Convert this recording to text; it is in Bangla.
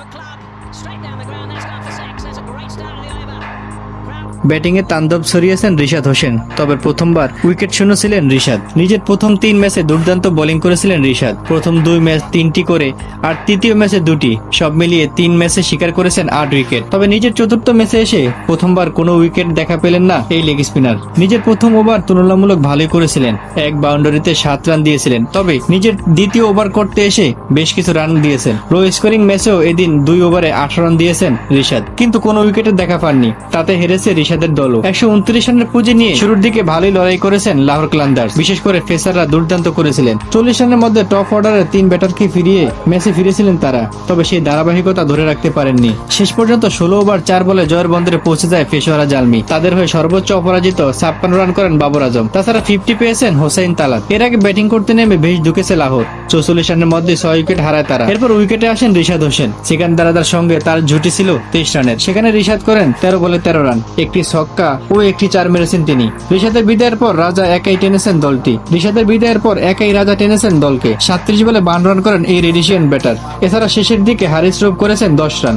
Good club. Straight down the ground. That's gone for six. That's a great start ব্যাটিংয়ে তাণ্ডব ছড়িয়েছেন রিশাদ হোসেন, তবে প্রথমবার উইকেট শূন্য ছিলেন রিশাদ। নিজের প্রথম তিন ম্যাচে দুর্দান্ত বোলিং করেছিলেন রিশাদ। প্রথম দুই ম্যাচ তিনটি করে আর তৃতীয় ম্যাচে দুটি, সব মিলিয়ে তিন ম্যাচে শিকার করেছেন আট উইকেট। তবে নিজের চতুর্থ ম্যাচে এসে প্রথমবার কোনো উইকেট দেখা পেলেন না এই লেগ স্পিনার। নিজের প্রথম ওভার তুলনামূলক ভালোই করেছিলেন। এক বাউন্ডারিতে সাত রান দিয়েছিলেন। তবে নিজের দ্বিতীয় ওভার করতে এসে বেশ কিছু রান দিয়েছেন। লো স্কোরিং ম্যাচেও এদিন দুই ওভারে আঠারো রান দিয়েছেন রিশাদ। কিন্তু কোনো উইকেটে দেখা পাননি। তাতে হেরেছে রিশাদের দলও। একশো উনত্রিশ রানের পুঁজি নিয়ে শুরুর দিকে ভালোই লড়াই করেছেন লাহোর ক্লান্দার্স। বিশেষ করে ফেসাররা দুর্দান্ত করেছিলেন। চল্লিশ রানের মধ্যে টপ অর্ডারে তিন ব্যাটারকে ফিরিয়ে ম্যাচে ফিরেছিলেন তারা। তবে সেই ধারাবাহিকতা ধরে রাখতে পারেননি। শেষ পর্যন্ত ষোলো ওভার চার বলে জয়ের বন্দরে পৌঁছে যায় পেশোয়ারা জালমি। তাদের হয়ে সর্বোচ্চ অপরাজিত ছাপ্পান্ন রান করেন বাবর আজম। তাছাড়া ফিফটি পেয়েছেন হোসেন তালাত এর আগে ব্যাটিং করতে নেমে বেশ ঢুকেছে লাহোর। চৌচল্লিশ রানের মধ্যে ছয় উইকেট হারায় তারা। এরপর উইকেটে আসেন রিশাদ হোসেন। সেখান দারাদার সঙ্গে তার জুটি ছিল তেইশ রানের। সেখানে রিশাদ করেন তেরো বলে তেরো রান। একটি ছক্কা ও একটি চার মেরেছেন তিনি। রিশাদের বিদায়ের পর রাজা একাই টেনেছেন দলটি। রিশাদের বিদায়ের পর একাই রাজা টেনেছেন দলকে। সাতত্রিশ বলে বান রান করেন এই রেডিশিয়ান ব্যাটার। এছাড়া শেষের দিকে হারিস রূপ করেছেন দশ রান।